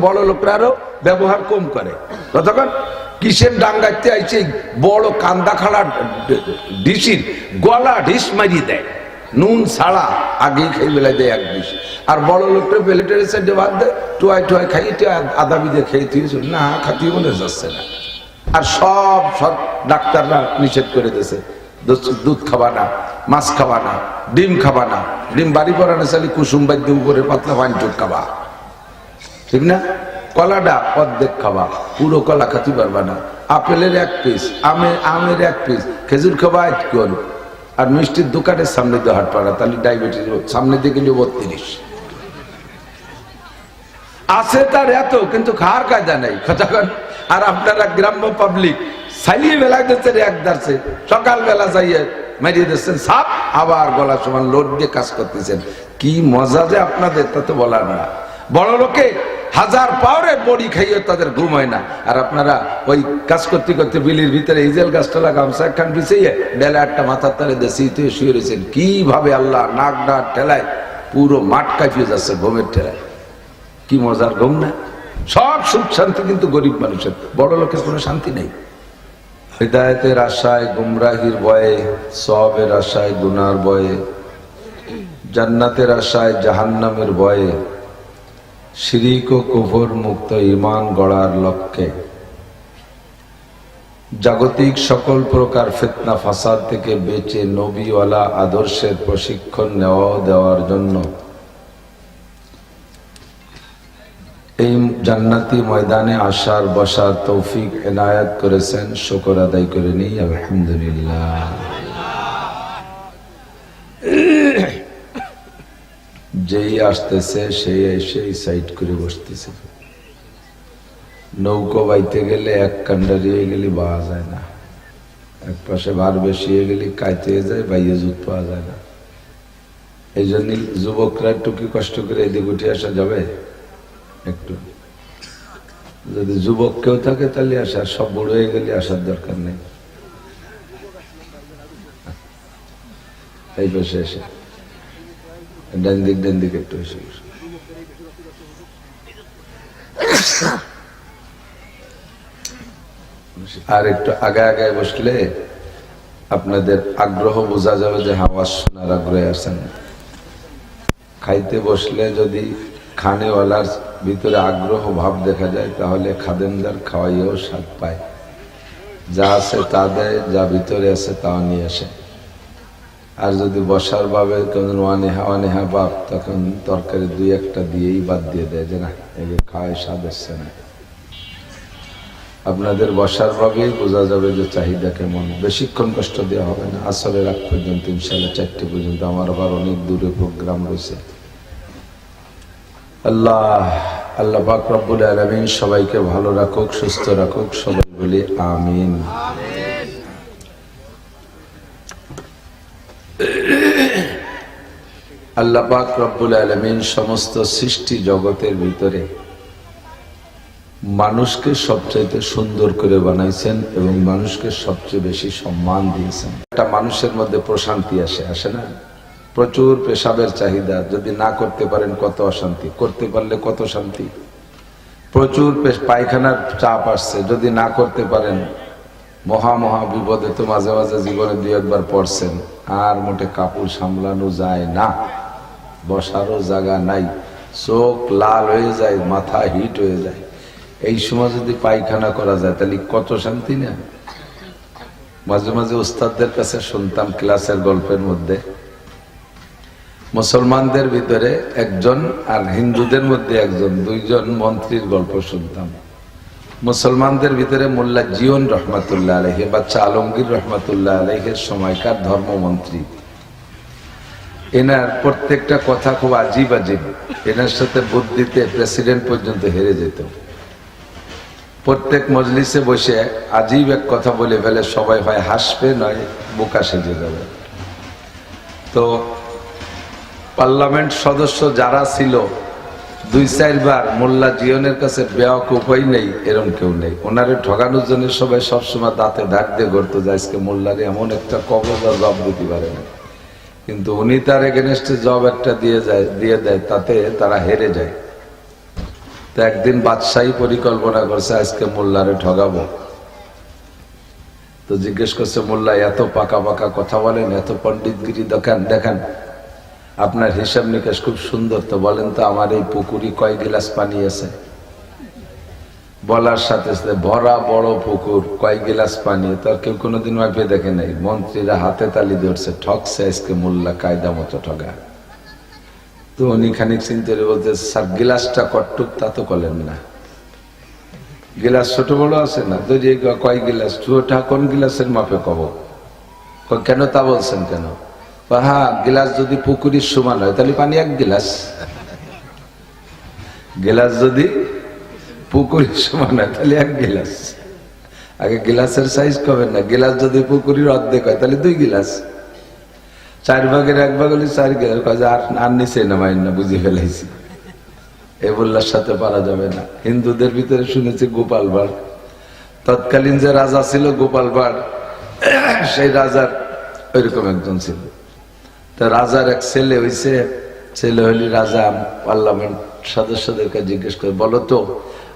বড় লোকরা ব্যবহার কম করে। ততক্ষণ কিসের ডাঙ্গাইতে আইছে বড় কান্দা খাড়া ডিসির গলা ঢিস মারিয়ে দেয়। নুন ছাড়া আগেই খাই বেলায় দেয় এক ডিস। আর বড় লোকটা প্লেটের সাইডে বাদ দেয় টোয়াই টোয়াই খাই আদা বিদে খেয়ে তুই না খাতি মনে যাচ্ছে না। আর সব সব ডাক্তাররা নিষেধ করে দিয়েছে। দুধ- খাবা না, মাছ খাবা না, ডিম খাবা না। ডিম বাড়ি পরানো চালি কুসুম বাদ্য উপরে পাতলা পাঞ্চুর খাবা ঠিক না? কলাটা অর্ধেক খাবা পুরো কলা খাতে পারবা না। আপেলের এক পিস আমে আমের এক পিস খেজুর খাবা এক কর। আর মিষ্টির দোকানের সামনে দিয়ে হাট পাড়া তাহলে ডায়াবেটিস সামনে দিয়ে গেলে বত্রিশ। আছে তার এত, কিন্তু খাওয়ার কায়দা নেই। খোঁজাখন আর আপনারা গ্রাম্য পাবলিক সাইলিয়ে বেলা দিচ্ছেন এক দাঁড়ছে। সকাল বেলা যাইয়ে মারিয়ে দিচ্ছেন সাপ আবার গলা সমান লোড দিয়ে কাজ করতেছেন। কি মজা যে আপনাদের, তা তো বলার না। বড় লোকে হাজার পাওয়ারে বড়ি খাইয়ে তাদের ঘুম হয় না। আর আপনারা ওই কাজ করতে করতে বিলির ভিতরে ইজেল গাছতলা গামছা একখান পিছিয়ে বেলা একটা মাথার তালে তুই শুয়ে রয়েছেন। কীভাবে আল্লাহ নাক ডাক ঠেলায়, পুরো মাঠ কাঁপিয়ে যাচ্ছে ঘুমের ঠেলায়। কি মজার ঘুম না? সব সুখ শান্তি কিন্তু গরিব মানুষের। বড় লোকের কোনো শান্তি নেই। হৃদায়তের আশায়, গুমরাহির ভয়ে, সবের আশায়, গুনার ভয়ে, জান্নাতের আশায়, জাহান্নামের ভয়ে শিরিক ও কুফর মুক্ত ইমান গড়ার লক্ষ্যে। জাগতিক সকল প্রকার ফিতনা ফাসাদ থেকে বেঁচে নবীওয়ালা আদর্শের প্রশিক্ষণ নেওয়া দেওয়ার জন্য। এই জান্নাতি ময়দানে আসার, বসার তৌফিক এনায়াত করেছেন, শুকর আদায় করে নিই, আলহামদুলিল্লাহ। যেই আসতেছে, সেই এসে সাইড করে বসতেছে। নৌকো বাইতে গেলে এক কান্ডারিয়ে গেলে পাওয়া যায় না। এক পাশে ভার বেশি হয়ে গেলে কাইতে যায়, বাইয়ে জুত পাওয়া যায় না। এই জন্য যুবকরা একটু কি কষ্ট করে এদিক উঠে আসা যাবে? একটু। যদি যুবক কেউ থাকে তাহলে আসা, সব বড় হয়ে গেলে আসার দরকার নেই। এই পাশে এসে। ডান দিক ডান দিক একটু। আর একটু আগে আগে বসলে আপনাদের আগ্রহ বোঝা যাবে যে হাওয়াজ শোনার আগ্রহে আছেন। খাইতে বসলে যদি খানেওয়ালার ভিতরে আগ্রহ ভাব দেখা যায়, তাহলে খাদেমদার খাওয়াইয়েও স্বাদ পায়। যা আছে তা দেয়, যা ভিতরে আছে তাও নিয়ে আসে। আর যদি বসার ভাবে কেমন ওয়ানেহা ওয়ানেহা বাপ তখন তরকারি দুই একটা দিয়েই বাদ দিয়ে দেয় যে না একে খাওয়াই স্বাদ এসছে না। আপনাদের বসার ভাবেই বোঝা যাবে যে চাহিদা কেমন। বেশিক্ষণ কষ্ট দেওয়া হবে না। আসলে রাত পর্যন্ত ইনশাল্লাহ চারটে পর্যন্ত আমার আবার অনেক দূরে প্রোগ্রাম রয়েছে। আল্লাহ আল্লাহ পাক রব্বুল আলমিন সবাইকে ভালো রাখুক, সুস্থ রাখুক, সবাই বলি আমিন। আল্লাহ পাক রব্বুল আলমিন সমস্ত সৃষ্টি জগতের ভিতরে মানুষকে সবচাইতে সুন্দর করে বানাইছেন এবং মানুষকে সবচেয়ে বেশি সম্মান দিয়েছেন। একটা মানুষের মধ্যে প্রশান্তি আসে আসে না? প্রচুর পেশাবের চাহিদা। যদি না করতে পারেন কত অশান্তি। করতে পারলে কত শান্তি? প্রচুর পায়খানার চাপ আসছে। যদি না করতে পারেন, মহা মহা বিপদে তো মাঝে মাঝে জীবনে দুই একবার পড়ছেন। আর মোটে কাপড় সামলানো যায় না। বসারও জায়গা নাই। চোখ লাল হয়ে যায়, মাথা হিট হয়ে যায়। এই সময় যদি পায়খানা করা যায়, তাহলে কত শান্তি না? মাঝে মাঝে ওস্তাদদের কাছে শুনতাম ক্লাসের গল্পের মধ্যে। মুসলমানদের ভিতরে একজন আর হিন্দুদের মধ্যে একজন, দুইজন মন্ত্রীর গল্প শুনতাম। মুসলমানদের ভিতরে মোল্লা জিয়ন রহমাতুল্লাহ আলহে বাচ্চা আলমগীর রহমাতুল্লাহ আলহের সময়কার ধর্মমন্ত্রী। এনার প্রত্যেকটা কথা খুব আজীব আজীব। এনার সাথে বুদ্ধিতে প্রেসিডেন্ট পর্যন্ত হেরে যেত। প্রত্যেক মজলিসে বসে আজীব এক কথা বলে ফেলে, সবাই হয় হাসবে, নয় বোকা সেজে যাবে। তো পার্লামেন্ট সদস্য যারা ছিল, দুই চারবার মোল্লা জিয়নের কাছে বেয়াক উপায় নেই, এরম কেউ নেই। ওনারে ঠকানোর জন্য সবাই সবসময় দাঁতে দাঁত দিয়ে করতো যে আজকে মোল্লারে এমন একটা কবজ আর জব দিতে পারে না। কিন্তু উনি তার এগেনস্টে জব একটা দিয়ে যায়, দিয়ে দেয়, তাতে তারা হেরে যায়। তো একদিন বাদশাহী পরিকল্পনা করছে, আজকে মোল্লারে ঠগাবো। তো জিজ্ঞেস করছে, মোল্লা, এত পাকা পাকা কথা বলেন, এত পণ্ডিতগিরি দেখান, দেখেন। আপনার হিসাব নিকাশ খুব সুন্দর তো বলেন তো, আমার এই পুকুরি কয় গিলাস পানি আছে? বলার সাথে সাথে, ভরা বড় পুকুর, কয় গিলাস পানি? তার কেউ কোনোদিন মাপে দেখে নাই। মন্ত্রীরা হাতে তালি ধরছে ঠকছে আজকে মোল্লা কায়দা মতো ঠগা। তো উনি খানিক চিন্তা বলতে স্যার, গিলাসটা কটটুক তা তো করলেন না। গিলাস ছোট বড় আছে না? তো যে কয় গিলাস? ছোটা কোন গিলাসের মাপে কব? কেন তা বলছেন কেন? হ্যাঁ গিলাস যদি পুকুরির সমান হয়, তাহলে পানি এক গিলাস। গিলাস যদি পুকুরির সমান তাহলে এক গিলাস। আগে গিলাসের সাইজ কবে না? গিলাস যদি পুকুরির অর্ধেক হয়, তাহলে দুই গিলাস। চার ভাগের এক ভাগ হলে চার গিলাস। যে, আর আর নিচে নামাই না, বুঝে ফেলাইছি। এ বললার সাথে পারা যাবে না। হিন্দুদের ভিতরে শুনেছি গোপাল ভাড়। তৎকালীন যে রাজা ছিল গোপাল ভাড়, সেই রাজার ওইরকম একজন ছিল। তো রাজার এক ছেলে হইছে। ছেলে হইলে রাজা পার্লামেন্ট সদস্যদেরকে জিজ্ঞেস করে, বলো তো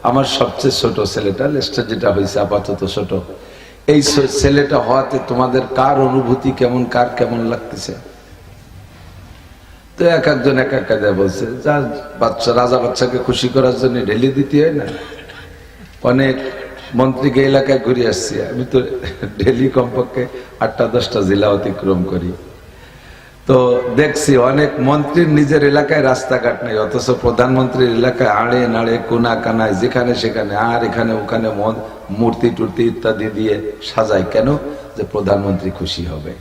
আমার সবচেয়ে ছোট ছেলেটা, লেস্টার যেটা হয়েছে আপাতত ছোট। এই ছেলেটা হওয়াতে তোমাদের কার অনুভূতি কেমন, কার কেমন লাগতেছে? তো এক একজন এক এক কাজে বলছে, যা বাচ্চা, রাজা বাচ্চাকে খুশি করার জন্য ঢেলে দিতে হয় না? অনেক মন্ত্রীকে এলাকায় ঘুরে আসছি। আমি তো ডেলি কমপক্ষে আটটা দশটা জেলা অতিক্রম করি। তো দেখছি অনেক মন্ত্রীর নিজের এলাকায় রাস্তাঘাট নেই, অথচ প্রধানমন্ত্রীর এলাকায় আড়ে নাড়ে, কোনা কানায়, যেখানে সেখানে, আর এখানে ওখানে মূর্তি টুর্তি ইত্যাদি দিয়ে সাজায়। কেন? যে প্রধানমন্ত্রী খুশি হবে।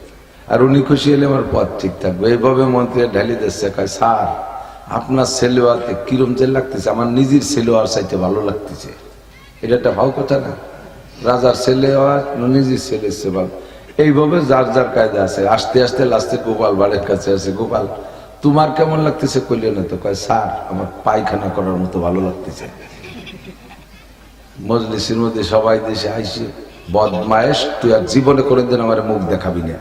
আর উনি খুশি হলে আমার পথ ঠিক থাকবে। এইভাবে মন্ত্রী ঢালি দিচ্ছে কয় স্যার, আপনার সেলোয়ারকে কিরম যে লাগতেছে, আমার নিজের সেলোয়ার চাইতে ভালো লাগতেছে। এটা একটা ভাও কথা না। রাজার ছেলে হওয়ার নিজের ছেলে ভালো এইভাবে যার যার কায়দা আছে। আস্তে আস্তে লাস্টে গোপাল বাড়ির কাছে আছে, গোপাল, তোমার কেমন লাগতেছে? কইলে না তো কয়, স্যার, আমার পায়খানা করার মতো ভালো লাগতেছে। মজলিসের মধ্যে সবাই দেশে আইসে, বদমায়েশ, তুই আর জীবনে করে দিন আমার মুখ দেখাবি না।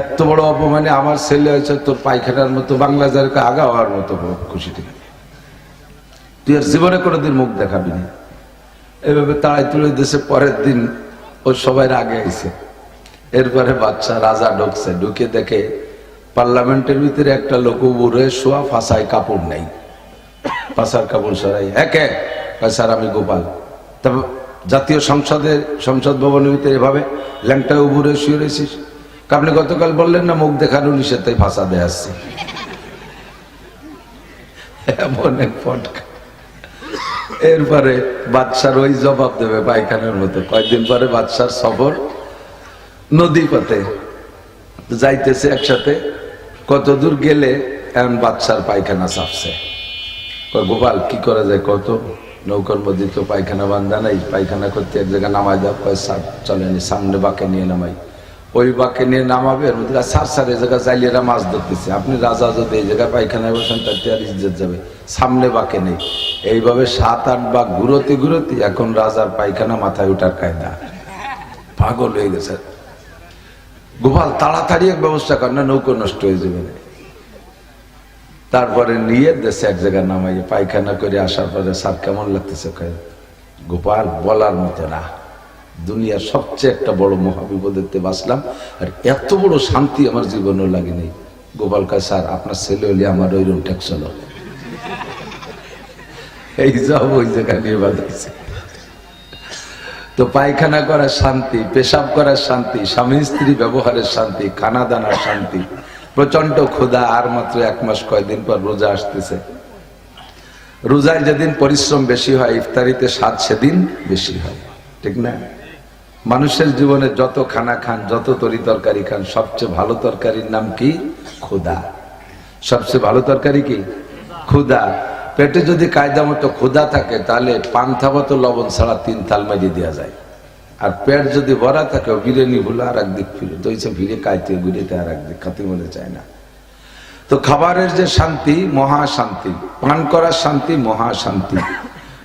এত বড় অপমানে আমার ছেলে হয়েছে, তোর পায়খানার মতো বাংলা যারকে আগা হওয়ার মতো খুশি ঠিক তুই আর জীবনে করে দিন মুখ দেখাবি না। এভাবে তাড়াই তুলে দেশে পরের দিন ও সবাই আগে আইছে এরপরে বাচ্চা রাজা ঢুকছে, ঢুকে দেখে পার্লামেন্টের ভিতরে একটা লোক উড়ে শোয়া ফাঁসায় কাপড় নেই ফাঁসার কাপড় সরাই একে স্যার, আমি গোপাল। তবে জাতীয় সংসদের সংসদ ভবনের ভিতরে এভাবে ল্যাংটা উবুরে শুয়ে রয়েছিস? আপনি গতকাল বললেন না মুখ দেখানো নিষেধ তাই ফাঁসা দেয় আসছে এমন এক ফটকা। এরপরে বাদশার ওই জবাব দেবে পায়খানার মতো। কয়েকদিন পরে বাদশার সফর নদী পথে যাইতেছে একসাথে। কত দূর গেলে এখন বাদশার পায়খানা চাপছে গোপাল, কি করা যায় কত নৌকার মধ্যে তো পায়খানা বান্ধা নাই, পায়খানা করতে এক জায়গায় নামাই দাও। কয় চলেনি, সামনে বাঁকে নিয়ে নামাই। ওই বাঁকে নিয়ে নামাবে স্যার স্যার, এই জায়গায় চাইলেরা মাছ ধরতেছে। আপনি রাজা যদি এই জায়গায় পায়খানায় বসেন তাতে আর ইজ্জত যাবে। সামনে বাঁকে নেই। এইভাবে সাত, আট বাঘ ঘুরোতে ঘুরোতে এখন রাজার পায়খানা মাথায় উঠার কায়দা। পাগল হয়ে গেছে। গোপাল, তাড়াতাড়ি এক ব্যবস্থা কর, না নৌকো নষ্ট হয়ে যাবে। তারপরে নিয়ে দেশে এক জায়গায় নামাই পায়খানা করে আসার পরে স্যার কেমন লাগতেছে গোপাল, বলার মতো না। দুনিয়ার সবচেয়ে একটা বড় মহাবিপদেরতে বাঁচলাম আর এত বড় শান্তি আমার জীবনেও লাগেনি। গোপাল কয় স্যার, আপনার ছেলে হলে আমার ওই রুম ট্যাক্স হলো এই সব ওই জায়গায় নিয়ে বাঁধাইছে তো পায়খানা করার শান্তি, পেশাব করার শান্তি, স্বামী স্ত্রী ব্যবহারের শান্তি, খানা দানার শান্তি প্রচণ্ড ক্ষুধা, আর মাত্র এক মাস কয়দিন পর রোজা আসতেছে। রোজায় যেদিন পরিশ্রম বেশি হয়, ইফতারিতে স্বাদ সেদিন বেশি হয়। ঠিক না? মানুষের জীবনে যত খানা খান, যত তরি তরকারি খান, সবচেয়ে ভালো তরকারির নাম কি? ক্ষুধা সবচেয়ে ভালো তরকারি কি? ক্ষুধা পেটে যদি কায়দা মতো ক্ষুধা থাকে, তাহলে পান্থা মতো লবণ ছাড়া তিন তাল মারিয়ে দেওয়া যায়। আর পেট যদি ভরা থাকে বিরিয়ানি ভুলো আর একদিক ফিরে। তো এইসব ভিড়ে কাইতে ঘুরেতে আর একদিক খাতে মনে চায় না। তো খাবারের যে শান্তি, মহা শান্তি। পান করার শান্তি, মহা শান্তি।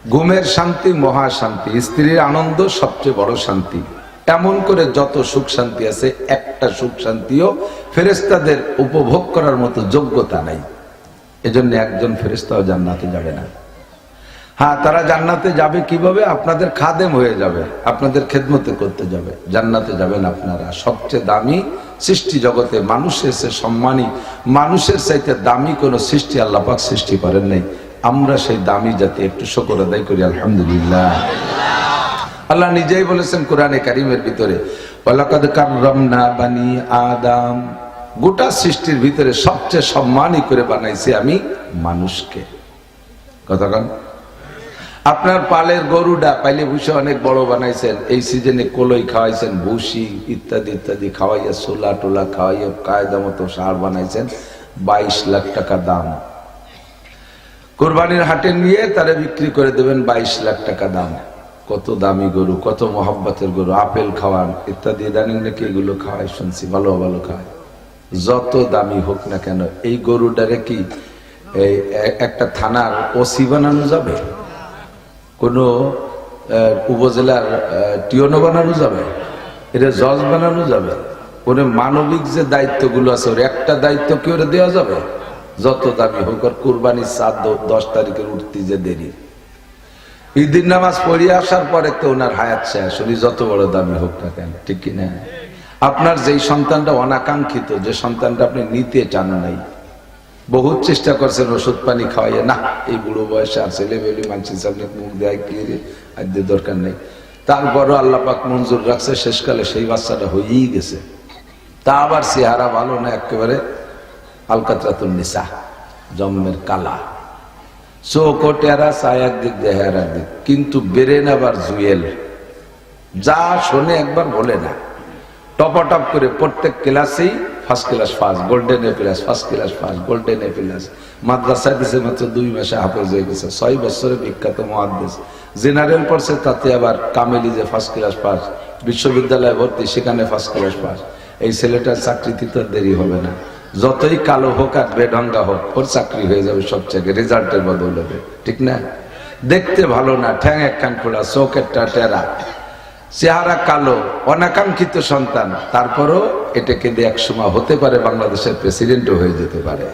ঘুমের শান্তি, মহা শান্তি। স্ত্রীর আনন্দ সবচেয়ে বড় শান্তি। এমন করে যত সুখ শান্তি আছে, একটা সুখ শান্তিও ফেরেস্তাদের উপভোগ করার মতো যোগ্যতা নাই। এজন্য একজন ফেরেস্তাও জান্নাতে যাবে না। হ্যাঁ তারা জান্নাতে যাবে কীভাবে? আপনাদের খাদেম হয়ে যাবে, আপনাদের খেদমতে করতে যাবে। জান্নাতে যাবেন আপনারা। সবচেয়ে দামি সৃষ্টি জগতে মানুষের সে সম্মানী, মানুষের চাইতে দামি কোনো সৃষ্টি আল্লাপাক সৃষ্টি করেন নাই। আমরা সেই দামি জাতি একটু শকর আদায় করি, আলহামদুলিল্লাহ। আল্লাহ নিজেই বলেছেন কোরআনে কারিমের ভিতরে বানি আদম। গোটা সৃষ্টির ভিতরে সবচেয়ে সম্মানই করে বানাইছি আমি মানুষকে। কতক্ষণ আপনার পালের গরুটা পাইলে ভুষে অনেক বড় বানাইছেন, এই সিজনে কলই খাওয়াইছেন ভুসি ইত্যাদি ইত্যাদি খাওয়াইয়া সোলা টোলা খাওয়াইয়া কায়দা মতো সার বানাইছেন, বাইশ লাখ টাকা দাম। কোরবানির হাটে নিয়ে তারা বিক্রি করে দেবেন বাইশ লাখ টাকা দাম। কত দামি গরু, কত মহব্বতের গরু, আপেল খাওয়ান, ইত্যাদি। জানেন নাকি এগুলো খাওয়াই শুনছি, ভালো ভালো খাওয়ায় যত দামি হোক না কেন, এই গরুটারে কি এই একটা থানার ওসি বানানো যাবে? কোনো উপজেলার টিওনো বানানো যাবে? এটা জজ বানানো যাবে? কোনো মানবিক যে দায়িত্বগুলো আছে, ওর একটা দায়িত্ব কি ওরে দেওয়া যাবে? যত দামি হোক, আর কুরবানির দ- দশ তারিখের উঠতে যে দেরি। ঈদের নামাজ পড়িয়ে আসার পরে তো ওনার হায়াত শেষ, উনি যত বড় দামি হোক না কেন, ঠিক কিনা? আপনার যেই সন্তানটা অনাকাঙ্ক্ষিত, যে সন্তানটা আপনি নিতে চান নাই, বহুত চেষ্টা করছেন ওষুধ পানি খাওয়াইয়া, না, এই বুড়ো বয়সে আর ছেলে বেলি মানুষের সামনে মুখ দেয় কি আদ্য দরকার নেই। তারপরও আল্লাহ পাক মঞ্জুর রাখছে, শেষকালে সেই বাচ্চাটা হয়েই গেছে। তা আবার চেহারা ভালো না, একেবারে আলকাতরাতুন নিসা জন্মের কালা। চোখ ও টেরা চায় একদিক কিন্তু বেরেন আবার জুয়েল। যা শোনে একবার বলে না। টপাটপ করে প্রত্যেক ক্লাসেই first class first golden A plus first class first golden A plus মাদ্রাসায় দিছে মাত্র দুই মাসে হাফেজ হয়ে গেছে। ছয় বছরে বিখ্যাত মহাদ্দেশ জেনারেল পড়ছে তাতে আবার কামেলি যে ফার্স্ট ক্লাস পাস বিশ্ববিদ্যালয়ে ভর্তি, সেখানে ফার্স্ট ক্লাস পাস এই ছেলেটার চাকরিতে তো দেরি হবে না। যতই কালো হোক আর বেঢঙ্গা হোক, ওর চাকরি হয়ে যাবে সব রেজাল্টের বদৌলতে। ঠিক না? দেখতে ভালো না, ঠ্যাং এক কান খোলা, চোখ একটা টেরা। চেহারা কালো, অনাকাঙ্ক্ষিত সন্তান। তারপরও এটাকে দিয়ে এক সময় হতে পারে, বাংলাদেশের প্রেসিডেন্টও হয়ে যেতে পারে।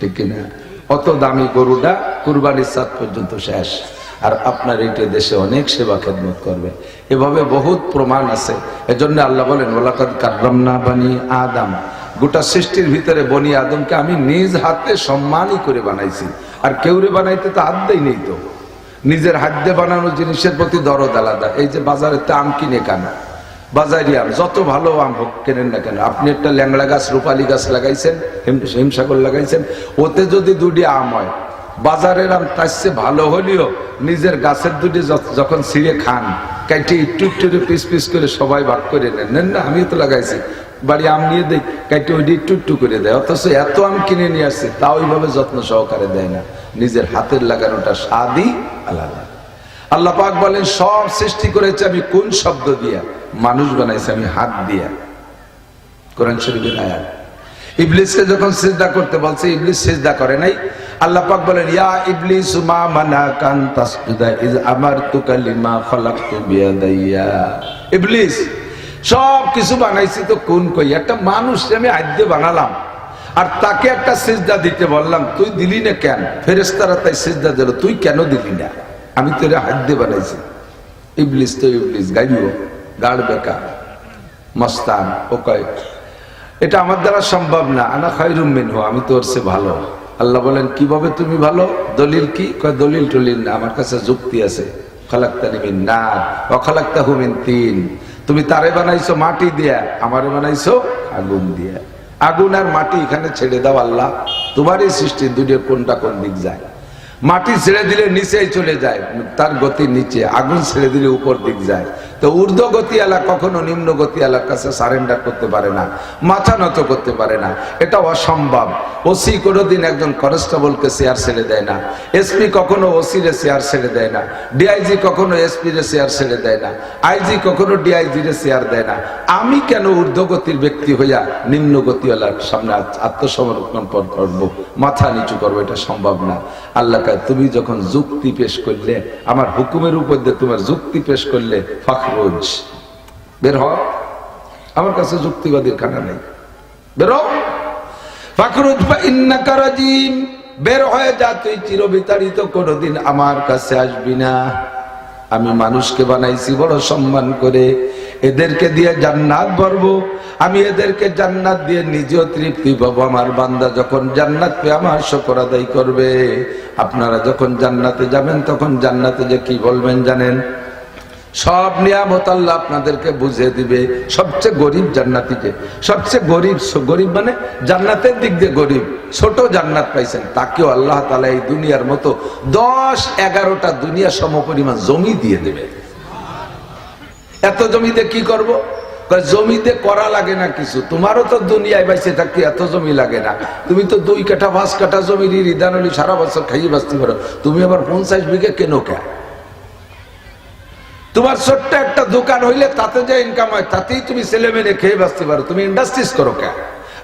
ঠিক কিনা অত দামি গরুটা কুরবানির সাত পর্যন্ত শেষ। আর আপনার এইটা দেশে অনেক সেবা খেদমত করবে। এভাবে বহুত প্রমাণ আছে। এজন্য আল্লাহ বলেন ওলাকাদ কার্রামনা বানি আদম। গোটা সৃষ্টির ভিতরে বনি আদমকে আমি নিজ হাতে সম্মানই করে বানাইছি। আর কেউরে বানাইতে তো আদ্যই নেই তো। নিজের হাতে বানানো জিনিসের প্রতি দরদ আলাদা। এই যে বাজারে তো আম কিনে কেন বাজারি আম, যত ভালো আম হোক কেনেন না কেন। আপনি একটা ল্যাংড়া গাছ, রূপালি গাছ লাগাইছেন, হিম- হিমসাগর লাগাইছেন, ওতে যদি দুটি আম হয়, বাজারের আম তার চেয়ে ভালো হলেও নিজের গাছের দুটি যখন ছিঁড়ে খান কাইটে একটু একটু পিস পিস করে সবাই ভাগ করে নেন। নেন না, আমিও তো লাগাইছি। বাড়ি আম নিয়ে একটু একটু করে দেয়। অথচ এত আম কিনে নিয়ে আসছে, তাও ওইভাবে যত্ন সহকারে দেয় না। নিজের হাতের লাগানোটা স্বাদই আলাদা। আল্লাহ পাক বলেন, সব সৃষ্টি করেছে আমি কোন শব্দ দিয়া? মানুষ বানাইছে আমি হাত দিয়া। কোরআন শরীফের আয়াত। ইবলিসকে যখন সিজদা করতে বলছে, ইবলিস সিজদা করে নাই। আল্লাহ পাক বলেন, ইয়া ইবলিস, মা মানা কান তাসজুদা, ইজ আমারতুকা লিমা খালাকতু বিয়াদাইয়া। ইবলিস সব কিছু বানাইছি তো কোন কই? একটা মানুষ আমি আদ্য বানালাম, আর তাকে একটা সিজদা দিতে বললাম, তুই দিলি না কেন? ফেরেস্তারা তাই সিজদা দিল, তুই কেন দিলি না? আমি তোরে হাদ্য বানাইছি। ইবলিস তো ইবলিস, গাইব, গাড় বেকার, মস্তান, ও কয়, এটা আমার দ্বারা সম্ভব না, আনা খাইরুম মিনহু, আমি তোর সে ভালো। আল্লাহ বলেন, কীভাবে তুমি ভালো? দলিল কি? কয় দলিল টলিল না, আমার কাছে যুক্তি আছে। খালাক্তানি মিন না অখালাক্তাহু মিন তিন। তুমি তারে বানাইছো মাটি দিয়া, আমারে বানাইছো আগুন দিয়া। আগুন আর মাটি এখানে ছেড়ে দাও আল্লাহ। তোমারই সৃষ্টি দুটো কোনটা কোন দিক যায়। মাটি ছেড়ে দিলে নিচেই চলে যায়, তার গতি নিচে, আগুন ছেড়ে দিলে উপর দিক যায়। তো ঊর্ধ্ব গতি আলা কখনো নিম্ন গতি আলার কাছে সারেন্ডার করতে পারে না, মাথা নত করতে পারে না। এটা অসম্ভব। ওসি কোনোদিন একজন কনস্টেবলকে শেয়ার ছেড়ে দেয় না। এসপি কখনো ওসি রে শেয়ার ছেড়ে দেয় না। ডিআইজি কখনো এসপি রে শেয়ার ছেড়ে দেয় না। আইজি কখনো ডিআইজি রে শেয়ার দেয় না। আমি কেন ঊর্ধ্বগতির ব্যক্তি হইয়া নিম্ন গতিওয়ালার সামনে আত্ম- আত্মসমর্পণ করব? মাথা নিচু করব, এটা সম্ভব না। আল্লাহ তুমি যখন যুক্তি পেশ করলে, আমার হুকুমের উপর দিয়ে তোমার যুক্তি পেশ করলে ফখরুজ বের হ আমার কাছে যুক্তিবাদীর খানা নেই। বেরো বা বের হয়ে যা, তুই কোনোদিন আমার কাছে আসবি না। আমি মানুষকে বানাইছি বড় সম্মান করে। এদেরকে দিয়ে জান্নাত ভরবো। আমি এদেরকে জান্নাত দিয়ে নিজেও তৃপ্তি পাবো। আমার বান্দা যখন জান্নাত পেয়ে আমার শকর আদায় করবে, আপনারা যখন জান্নাতে যাবেন, তখন জান্নাতে যে কি বলবেন জানেন? সব নিয়ামত আল্লাহ আপনাদেরকে বুঝিয়ে দিবে। সবচেয়ে গরিব জান্নাতিকে সবচেয়ে গরিব গরিব মানে জান্নাতের দিক দিয়ে গরিব। ছোট জান্নাত পাইছেন, তাকেও আল্লাহ তালা এই দুনিয়ার মতো দশ, এগারোটা দুনিয়া সমপরিমাণ জমি দিয়ে দেবে। এত জমিতে কি করব? জমিতে করা লাগে না কিছু। তোমারও তো দুনিয়ায় বাইসে থাকতে এত জমি লাগে না? তুমি তো দুই কাঠা, পাঁচ কাঠা জমি রিদান হলি সারা বছর খাইয়ে বাঁচতে পারো তুমি আবার পঞ্চাশ বিঘে কেন কে? তোমার ছোট্ট একটা দোকান হইলে তাতে যে ইনকাম হয়, তাতেই তুমি ছেলে মেয়ে খেয়ে বাঁচতে পারো। তুমি ইন্ডাস্ট্রিজ করো কে?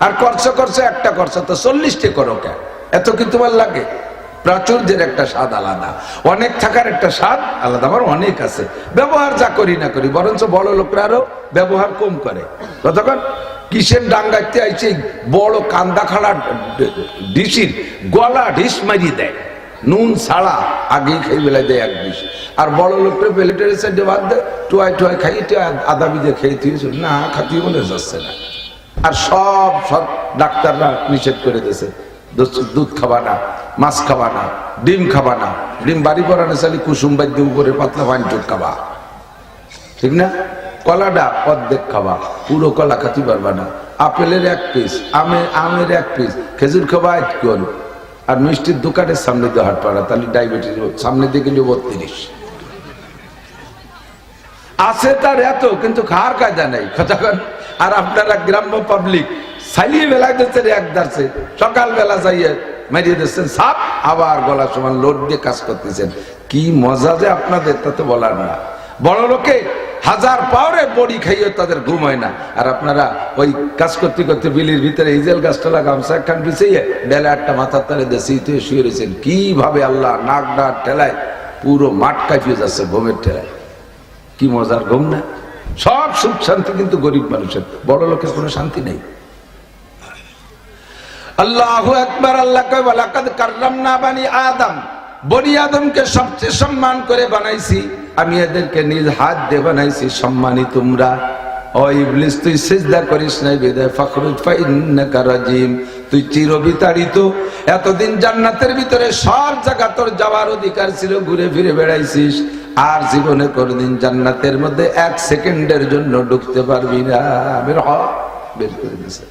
আর খরচ করছ একটা খরচ, তো চল্লিশটি করো কে? এত কি তোমার লাগে? প্রাচুর্যের একটা স্বাদ আলাদা। অনেক থাকার একটা স্বাদ আলাদা আমার অনেক আছে। ব্যবহার যা করি না করি, বরঞ্চ বড় লোকরা আরও ব্যবহার কম করে। কতক্ষণ? কিসের ডাঙ্গাইতে আইছে? বড় কান্দা খাড়া ডিসির গলা ঢিস মারিয়ে দেয়। নুন ছাড়া আগেই খাই বেলায় দেয় এক ডিস আর বড় লোকটা প্লেটের সাইডে বাদ দেয় টুয়াই টুয়াই খাই আদা বিজে খেয়ে দিয়েছিল না খাতি মনে যাচ্ছে না। আর সব সব ডাক্তাররা নিষেধ করে দিয়েছে দুধ খাবা না, মাছ খাবা না, ডিম খাবা না। ডিম বাড়ি পরানো চালি কুসুম বাদ্য উপরে পাতলা পাঞ্চুক খাবা ঠিক না? কলাটা অর্ধেক খাবা, পুরো কলা খাতি পারবা না। আপেলের এক পিস আমের আমের এক পিস খেজুর খাবা এক কোন আর মিষ্টির দোকানের সামনে দিয়ে হাট তাহলে ডায়াবেটিস সামনে দিয়ে গেলে বত্রিশ। আছে তার এত, কিন্তু খাওয়ার কায়দা নাই। কতক্ষণ আর আপনারা গ্রাম্য পাবলিক সাইলিয়ে বেলায় দিচ্ছেন এক দাঁড়ছে। সকাল বেলা যাইয়ে মেরিয়ে দিচ্ছেন, সাপ, আবার গলা সমান লোড দিয়ে কাজ করতেছেন। কি মজা যে আপনাদের, তা তো বলার না। বড় লোকে হাজার পাওয়ারে বড়ি খাইয়ে তাদের ঘুম হয় না। আর আপনারা ওই কাজ করতে করতে বিলির ভিতরে ইজেল গাছটা গামছা একখান বিছিয়ে বেলা একটা মাথার তালে দেশিতে শুয়ে রয়েছেন। কীভাবে আল্লাহ নাক ডাক ঠেলায়, পুরো মাঠ কাঁপিয়ে যাচ্ছে ঘুমের ঠেলায়। কি মজার ঘুম না? সব সুখ শান্তি কিন্তু গরিব মানুষের। বড় লোকের কোনো শান্তি নেই। আল্লাহ একবার আল্লাহ কয় লাকাদ কাররামনা বানি আদম। বনি আদমকে সবচেয়ে সম্মান করে বানাইছি। আমি এদেরকে নিজ হাত দিয়ে বানাইছি, সম্মানী তোমরা। তুই করিস তুই এতদিন জান্নাতের ভিতরে সব যাওয়ার অধিকার ছিল, ঘুরে ফিরে বেড়াইছিস। আর জীবনে জান্নাতের মধ্যে এক সেকেন্ডের জন্য ঢুকতে পারবি না। বের হ, বের করে দিছে।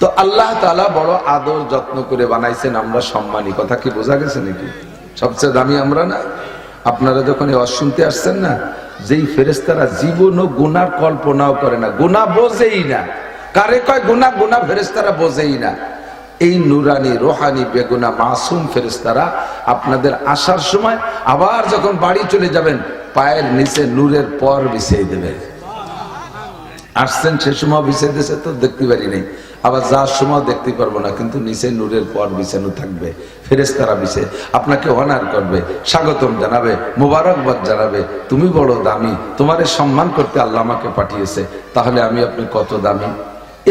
তো আল্লাহ তালা বড় আদর যত্ন করে বানাইছেন, আমরা সম্মানী। কথা কি বোঝা গেছে নাকি? সবচেয়ে দামি আমরা না? আপনারা যখন এই অশুনতে আসছেন না, যেই ফেরেস্তারা জীবন ও গুনার কল্পনাও করে না গুণা বোঝেই না। কারে কয় গুণা গুণা ফেরেস্তারা বোঝেই না। এই নুরানি, রোহানি, বেগুনা, মাসুম ফেরেস্তারা আপনাদের আসার সময় আবার যখন বাড়ি চলে যাবেন, পায়ের নিচে নূরের পর বিছিয়ে দেবে। আসছেন সে সময় বিছিয়ে দিয়েছে তো দেখতে পারি নাই। আবার যার সময় দেখতে পারব না, কিন্তু নিচে নূরের পর বিছানো থাকবে ফেরেস্তারা বিছে, আপনাকে অনার করবে, স্বাগতম জানাবে, মোবারকবাদ জানাবে, তুমি বড় দামি, তোমারে সম্মান করতে আল্লাহ আমাকে পাঠিয়েছে, তাহলে আমি আপনি কত দামি?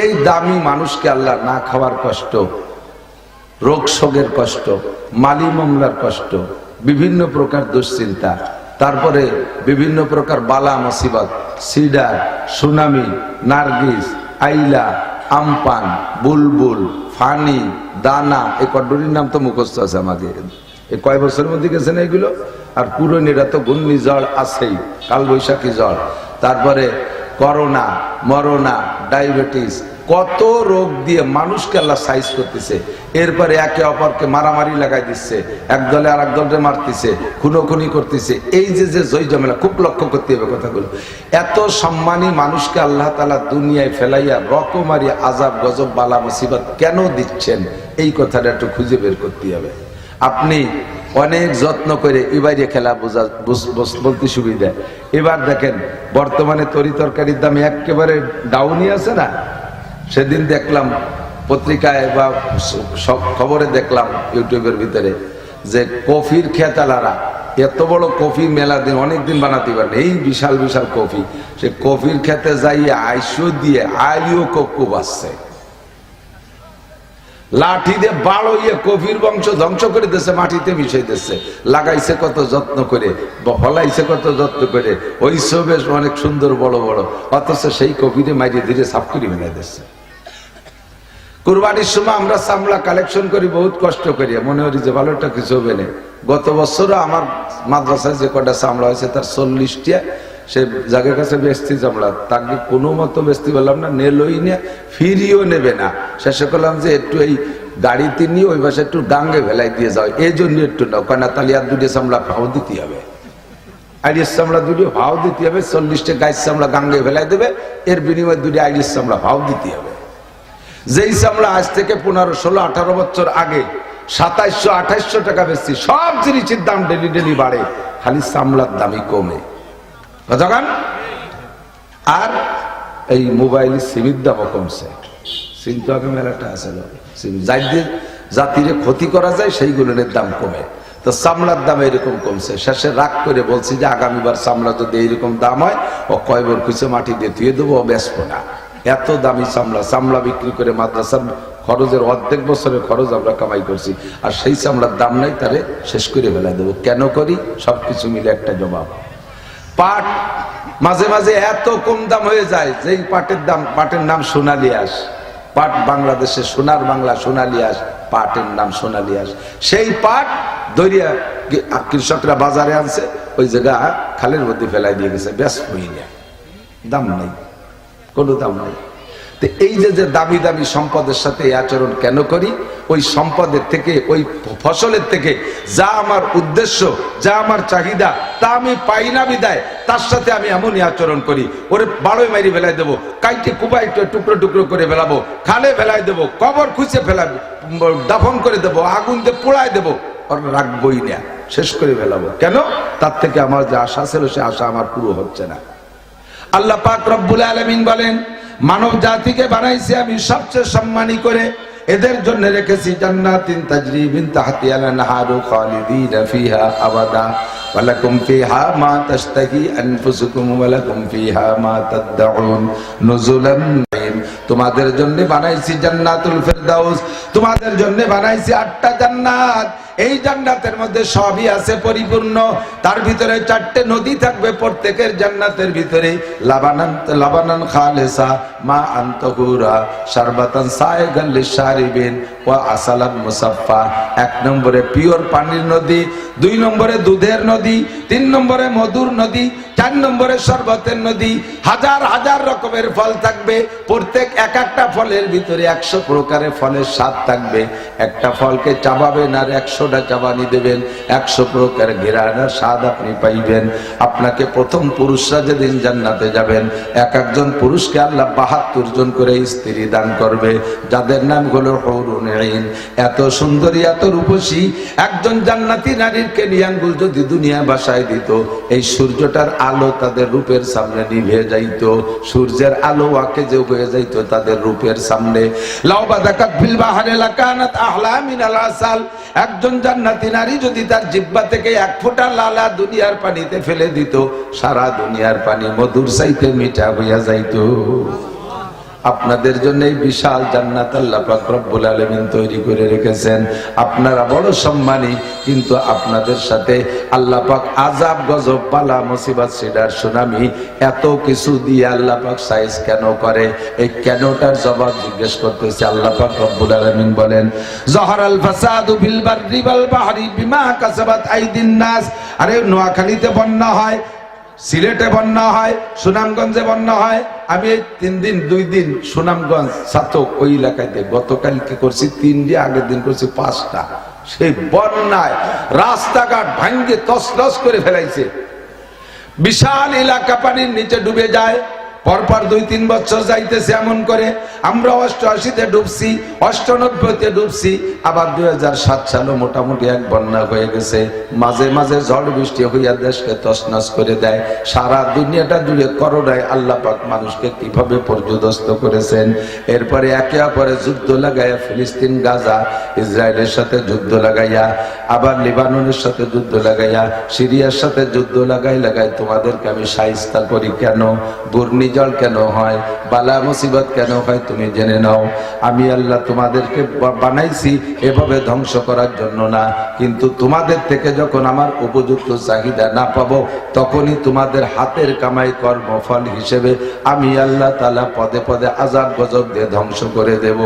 এই দামি মানুষকে আল্লাহ না খাওয়ার কষ্ট, রোগ শোকের কষ্ট, মালি মামলার কষ্ট, বিভিন্ন প্রকার দুশ্চিন্তা, তারপরে বিভিন্ন প্রকার বালা মুসিবত, Sidr, tsunami, Nargis, Aila Amphan, Bulbul, Fani, Dana এই কড্ডরির নাম তো মুখস্থ আছে আমাকে। এই কয় বছরের মধ্যে গেছে না এগুলো? আর পুরনিরা তো ঘূর্ণি জল আছেই, কালবৈশাখী ঝড়। তারপরে করোনা, মরোনা, ডায়াবেটিস কত রোগ দিয়ে মানুষকে আল্লাহ সাইজ করতেছে। এরপরে একে অপরকে মারামারি লাগাই দিচ্ছে। এক দলে আর এক দলকে মারতেছে, খুনোখুনি করতেছে। এই যে যে জয় জমেলা খুব লক্ষ্য করতে হবে কথাগুলো। এত সম্মানী মানুষকে আল্লাহ তালা দুনিয়ায় ফেলাইয়া রকমারি আজাব গজব, বালা, মুসিবত কেন দিচ্ছেন? এই কথাটা একটু খুঁজে বের করতে হবে। আপনি অনেক যত্ন করে এবারে খেলা বুঝ- বলতে সুবিধা। এবার দেখেন, বর্তমানে তরি তরকারির দাম একেবারে ডাউনই আছে না? সেদিন দেখলাম পত্রিকায় বা সব খবরে দেখলাম ইউটিউবের ভিতরে যে কফির খেতালারা, এত বড় কফি মেলা দিন অনেক দিন বানাতে পারেন। এই বিশাল বিশাল কফি। সে কফির খেতে যাইয়ে আইসো দিয়ে আইও কক্কু বাসছে লাঠি দিয়ে বাড়ইয়ে কফির বংশ ধ্বংস করে দিচ্ছে মাটিতে মিশে দিচ্ছে লাগাইছে কত যত্ন করে ফলাইছে কত যত্ন করে। ওই বেশ অনেক সুন্দর বড় বড়। অথচ সেই কফিরে মারিয়ে ধীরে সাফ করে মেনে দিচ্ছে কুরবানির সময় আমরা চামড়া কালেকশন করি, বহুত কষ্ট করি। মনে করি যে ভালোটা কিছু হবে না। গত বছরও আমার মাদ্রাসায় যে কটা চামড়া হয়েছে, তার চল্লিশটিয়া সে জায়গার কাছে বেচতি চামড়া, তাকে কোনো মতো বেচতে পারলাম না, নেলই না, ফিরিও নেবে না। শেষে করলাম যে একটু এই গাড়িতে নিয়ে ওই পাশে একটু ডাঙ্গে ভেলাই দিয়ে যাও। এই জন্য একটু নাও কেনা তাহলে আর দুটো চামড়া ভাও দিতে হবে। আইরিশ চামড়া দুটি ভাও দিতে হবে, চল্লিশটা গাছ চামড়া গাঙ্গে ভেলাই দেবে, এর বিনিময়ে দুটি আইরিশ চামড়া ভাও দিতে হবে। যেই চামড়া আজ থেকে পনেরো, ষোলো, আঠারো বছর আগে, সাতাইশশো, আঠাইশশো টাকা বেশি সব জিনিসের দাম ডেলি ডেলি বাড়ে, খালি চামড়ার দামই কমে। আর এই মোবাইল সিমির দামও কমছে। সিম তো আগে মেলাটা আছে। সিম যাই দিয়ে জাতিরে ক্ষতি করা যায় সেইগুলোর দাম কমে। তো চামড়ার দাম এরকম কমছে। শেষে রাগ করে বলছি যে, আগামীবার চামড়া যদি এইরকম দাম হয়, ও কয় বর খুঁজে মাটি দিয়ে ধুয়ে দেবো, ও বেসবো না। এত দামি চামড়া চামড়া বিক্রি করে মাদ্রাসার খরচের অর্ধেক বছরের খরচ আমরা কামাই করছি। আর সেই চামড়ার দাম নাই, তারে শেষ করে ফেলা দেবো। কেন করি? সবকিছু মিলে একটা জবাব। পাট মাঝে মাঝে এত কম দাম হয়ে যায়, যেই পাটের দাম, পাটের নাম সোনালিয়াস পাট বাংলাদেশে সোনার বাংলা সোনালিয়াস পাটের নাম সোনালিয়াস সেই পাট দরিয়া কৃষকরা বাজারে আনছে, ওই জায়গা খালের মধ্যে ফেলাই দিয়ে গেছে ব্যাস না দাম নাই। কোনো দাম নাই। তো এই যে যে দামি দামি সম্পদের সাথে এই আচরণ কেন করি? ওই সম্পদের থেকে, ওই ফসলের থেকে যা আমার উদ্দেশ্য, যা আমার চাহিদা, তা আমি পাই না বিদায়, তার সাথে আমি এমনই আচরণ করি। ওরে বাড়োয় মারি ফেলাই দেবো, কাইটে কুবাই টুকরো টুকরো করে ফেলাবো, খালে ফেলাই দেবো, কবর খুঁজে ফেলাবো, দাফন করে দেবো, আগুন দিয়ে পোড়ায় দেবো। ওর রাখবই না, শেষ করে ফেলাবো। কেন? তার থেকে আমার যে আশা ছিল, সে আশা আমার পুরো হচ্ছে না। আল্লাহ পাক রব্বুল আলামিন বলেন, মানব জাতিকে বানাইছি আমি সবচেয়ে সম্মানী করে, এদের জন্য রেখেছি জান্নাতিন তাজরি তাহতিহা আল-আনহারু খালিদিনা ফিহা আবাদা ফিহা মা তাশতাহি আনফুসুকুম ফিহা মা তাদউন নুজুলাম মিন তোমাদের জন্য বানাইছি জান্নাতুল ফেরদাউস, তোমাদের জন্য বানাইছি আটটা জান্নাত। এই জান্নাতের মধ্যে সবই আছে পরিপূর্ণ। তার ভিতরে চারটে নদী থাকবে প্রত্যেকের জান্নাতের ভিতরে। লাবানান খালেসা, মা আন্তহুরা সারবাতান সায়গান লিশারিবিন ওয়া আসালান মুসাফফা। এক নম্বরে পিওর পানির নদী, দুই নম্বরে দুধের নদী, তিন নম্বরে মধুর নদী, চার নম্বরে শরবতের নদী। হাজার হাজার রকমের ফল থাকবে। প্রত্যেক এক একটা ফলের ভিতরে একশো প্রকারের ফলের স্বাদ থাকবে। একটা ফলকে চাবাবেন আর একশোটা চাবানি দেবেন, একশো প্রকার ঘেরানার স্বাদ আপনি পাইবেন। আপনাকে প্রথম পুরুষরা যেদিন জান্নাতে যাবেন, এক একজন পুরুষকে আল্লাহ বাহাত্তর জন করে স্ত্রী দান করবে, যাদের নাম হলো হরুন এত সুন্দরী, এত রূপসী, একজন জান্নাতি নারীর কেনিয়ানগুল যদি দুনিয়া বাসায় দিত, এই সূর্যটার আলো তাদের রূপের সামনে নিভে যাইত। সূর্যের আলো আকে যে হয়ে যাইত তাদের রূপের সামনে। লাউবা দেখাত ফিল বাহারে লাকানাত আহলা মিনাল আসাল। একজন জান্নাতি নারী যদি তার জিব্বা থেকে এক ফোঁটা লালা দুনিয়ার পানিতে ফেলে দিত, সারা দুনিয়ার পানি মধুর চাইতে মিঠা হইয়া যাইত। আপনাদের জন্য এই বিশাল জান্নাত আল্লাহ রব্বুল আলামিন তৈরি করে রেখেছেন। আপনারা বড় সম্মানী, কিন্তু আপনাদের সাথে আল্লাহ পাক আজাব গজব, পালা, মুসিবত, সিডার, সুনামি, এত কিছু দিয়ে আল্লাহ পাক সাইজ কেন করে? এই কেনটার জবাব জিজ্ঞেস করতেছে আল্লাহ পাক রব্বুল আলামিন বলেন জহরাল ফাসাদু বিল বাহরি বিমা কাসাবাত আইদিন নাস। আরে নোয়াখালীতে বন্যা হয় সিলেটে বন্যা হয়, সুনামগঞ্জে বন্যা হয়। আমি এই তিন দিন, দুই দিন সুনামগঞ্জ ছাতক ওই এলাকাতে গতকাল গতকালকে করছি, তিন দিন আগের দিন করছি পাঁচটা। সেই বন্যায় রাস্তাঘাট ভাঙ্গে তসলস করে ফেলাইছে। বিশাল এলাকা পানির নিচে ডুবে যায়। পরপর দুই, তিন বছর যাইতেছে এমন করে। আমরা অষ্টআশিতে ডুবছি, অষ্টানব্বইতে ডুবছি, আবার দুই সাত সালে মোটামুটি এক বন্যা হয়ে গেছে। মাঝে মাঝে ঝড় বৃষ্টি হইয়া দেশকে তসনাস করে দেয়। সারা দুনিয়াটা জুড়ে করোনায় আল্লাহ পাক মানুষকে কীভাবে পর্যদস্ত করেছেন। এরপরে একে অপরে যুদ্ধ লাগাইয়া ফিলিস্তিন, গাজা, ইসরায়েলের সাথে যুদ্ধ লাগাইয়া, আবার লিবাননের সাথে যুদ্ধ লাগাইয়া, সিরিয়ার সাথে যুদ্ধ লাগাই লাগাই তোমাদেরকে আমি সাহিস্তা করি কেন? ঘূর্ণিঝড় বিজল কেন হয়? বালা মুসিবত কেন হয় তুমি জেনে নাও। আমি আল্লাহ তোমাদেরকে বানাইছি এভাবে ধ্বংস করার জন্য না। কিন্তু তোমাদের থেকে যখন আমার উপযুক্ত চাহিদা না পাবো, তখনই তোমাদের হাতের কামাই কর্মফল হিসেবে আমি আল্লাহ তালা পদে পদে আজাব গজব দিয়ে ধ্বংস করে দেব।